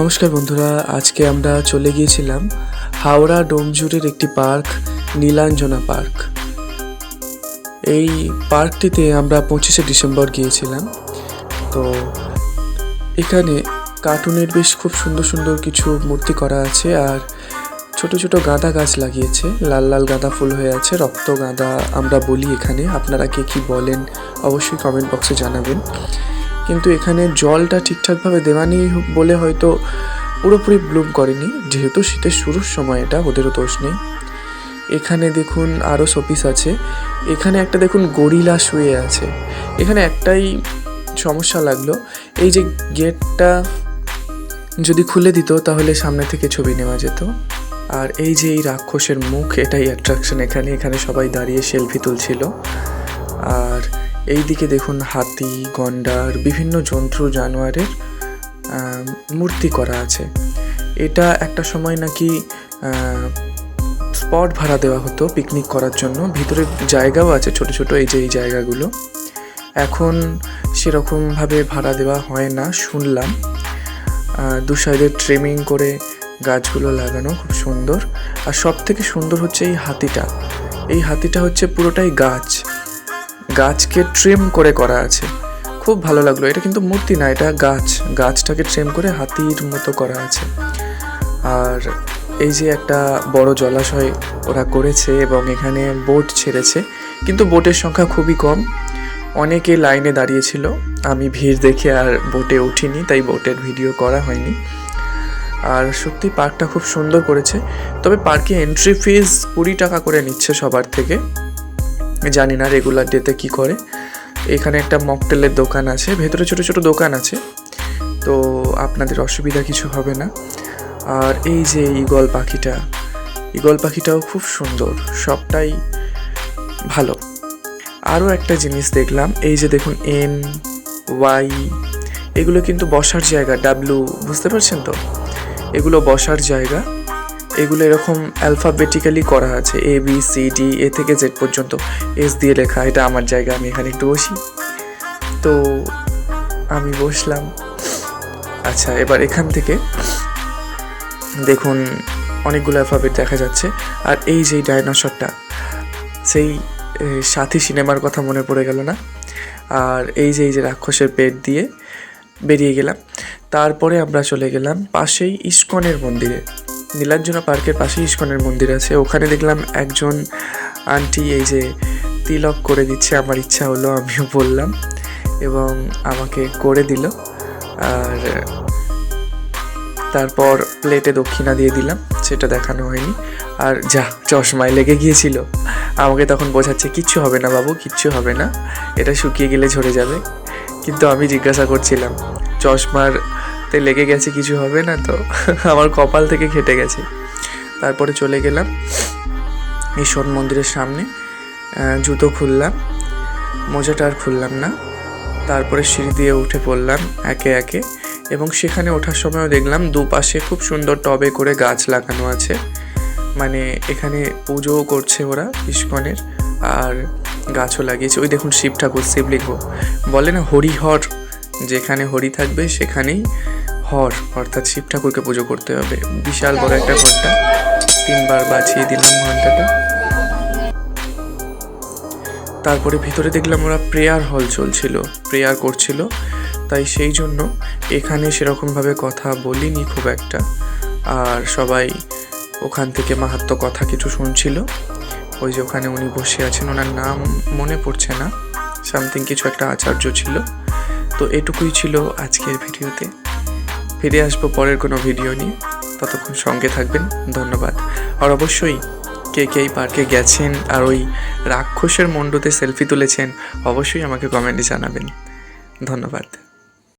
নমস্কার বন্ধুরা, আজকে আমরা চলে গিয়েছিলাম হাওড়া ডোমজুরের একটি পার্ক, নীলাঞ্জনা পার্ক। এই পার্কটিতে আমরা পঁচিশে ডিসেম্বর গিয়েছিলাম। তো এখানে কার্টুনের বেশ খুব সুন্দর সুন্দর কিছু মূর্তি করা আছে আর ছোট ছোট গাঁদা গাছ লাগিয়েছে। লাল লাল গাঁদা ফুল হয়ে আছে, রক্ত গাঁদা আমরা বলি এখানে। আপনারা কে কী বলেন, অবশ্যই কমেন্ট বক্সে জানাবেন। কিন্তু এখানে জলটা ঠিকঠাকভাবে দেওয়া নেই বলে হয়তো পুরোপুরি ব্লুম করেনি। যেহেতু শীতের শুরুর সময় এটা, ওদেরও দোষ নেই। এখানে দেখুন আরও শোপিস আছে। এখানে একটা দেখুন গরিলা শুয়ে আছে। এখানে একটাই সমস্যা লাগল, এই যে গেটটা যদি খুলে দিত তাহলে সামনে থেকে ছবি নেওয়া যেত। আর এই যে এই রাক্ষসের মুখ, এটাই অ্যাট্রাকশন এখানে। এখানে সবাই দাঁড়িয়ে সেলফি তুলছিল। আর এই দিকে দেখুন হাতি, গন্ডার, বিভিন্ন জন্তু জানোয়ারের মূর্তি করা আছে। এটা একটা সময় নাকি স্পট ভাড়া দেওয়া হতো পিকনিক করার জন্য। ভিতরে জায়গাও আছে, ছোট ছোট এই যে এই জায়গাগুলো। এখন সেরকমভাবে ভাড়া দেওয়া হয় না, শুনলাম। দু সাইডে ট্রিমিং করে গাছগুলো লাগানো খুব সুন্দর। আর সব থেকে সুন্দর হচ্ছে এই হাতিটা। এই হাতিটা হচ্ছে পুরোটাই গাছ। গাছকে ট্রিম করে করা আছে। খুব ভালো লাগল। এটা কিন্তু মূর্তি না, এটা গাছ। গাছটাকে ট্রিম করে হাতির মতো করা আছে। আর এই যে একটা বড় জলাশয় ওরা করেছে এবং এখানে বোট ছেড়েছে, কিন্তু বোটের সংখ্যা খুবই কম। অনেকে লাইনে দাঁড়িয়েছিল আমি ভিড় দেখে আর বোটে উঠিনি, তাই বোটের ভিডিও করা হয়নি। আর সত্যি পার্কটা খুব সুন্দর করেছে। তবে পার্কে এন্ট্রি ফিস কুড়ি টাকা করে নিচ্ছে সবার থেকে। জানি না রেগুলার ডেতে কি করে। এখানে একটা মকটেলের দোকান আছে, ভেতরে ছোট ছোট দোকান আছে। তো আপনাদের অসুবিধা কিছু হবে না। আর এই যে ঈগল পাখিটা, ঈগল পাখিটাও খুব সুন্দর, সবটাই ভালো। আরও একটা জিনিস দেখলাম, এই যে দেখুন এন, ওয়াই, এগুলো কিন্তু বসার জায়গা ডাব্লু বুঝতে পারছেন তো? এগুলো বসার জায়গা। এগুলো এরকম অ্যালফাবেটিক্যালি করা আছে A B C D A থেকে জেড পর্যন্ত। এস দিয়ে লেখা, এটা আমার জায়গা, আমি এখানে একটু বসি। তো আমি বসলাম। আচ্ছা এবার এখান থেকে দেখুন, অনেকগুলো অ্যালফাবেট দেখা যাচ্ছে। আর এই যে ডাইনোসরটা সেই সাথী সিনেমার কথা মনে পড়ে গেল না? আর এই যে এই যে রাক্ষসের পেট দিয়ে বেরিয়ে গেলাম। তারপরে আমরা চলে গেলাম পাশেই ইস্কনের মন্দিরে। নীলাঞ্জনা পার্কের পাশেই ইস্কনের মন্দির আছে। ওখানে দেখলাম একজন আন্টি এই যে তিলক করে দিচ্ছে, আমার ইচ্ছা হলো, আমিও বললাম এবং আমাকে করে দিল। আর তারপর প্লেটে দক্ষিণা দিয়ে দিলাম, সেটা দেখানো হয়নি। আর যা, চশমায় লেগে গিয়েছিল। আমাকে তখন বোঝাচ্ছে, কিচ্ছু হবে না বাবু, কিচ্ছু হবে না। এটা শুকিয়ে গেলে ঝরে যাবে। কিন্তু আমি জিজ্ঞাসা করছিলাম, চশমার তে লেগে গেছে, কিছু হবে না তো। আমার কপাল থেকে খেটে গেছে। তারপরে চলে গেলাম ঈশ্বর মন্দিরের সামনে। জুতো খুললাম, মোজাটা আর খুললাম না। তারপরে সিঁড়ি দিয়ে উঠে পড়লাম একে একে এবং সেখানে ওঠার সময়ও দেখলাম দুপাশে খুব সুন্দর টবে করে গাছ লাগানো আছে। মানে এখানে পুজোও করছে ওরা ইস্কনের, আর গাছও লাগিয়েছে। ওই দেখুন শিব ঠাকুর, শিবলিঙ্গ। বলে না হরিহর যেখানে হরি থাকবে, সেখানেই হর, অর্থাৎ শিব ঠাকুরকে পুজো করতে হবে। বিশাল বড় একটা ঘরটা। তিনবার বাছিয়ে দিলাম ঘন্টাটা তারপরে ভিতরে দেখলাম ওরা প্রেয়ার হল চলছিল, প্রেয়ার করছিল। তাই সেই জন্য এখানে সেরকমভাবে কথা বলিনি খুব একটা। আর সবাই ওখান থেকে মাহাত্ম কথা কিছু শুনছিল। ওই যে ওখানে উনি বসে আছেন, ওনার নাম মনে পড়ছে না। সামথিং কিছু একটা আচার্য ছিল। তো এটুকুই ছিল আজকের ভিডিওতে। ফিরে আসব পরের কোনো ভিডিও নিয়ে। ততক্ষণ সঙ্গে থাকবেন। ধন্যবাদ। আর অবশ্যই কে কে এই পার্কে গেছেন আর ওই রাক্ষসের মণ্ডতে সেলফি তুলেছেন, অবশ্যই আমাকে কমেন্টে জানাবেন। ধন্যবাদ।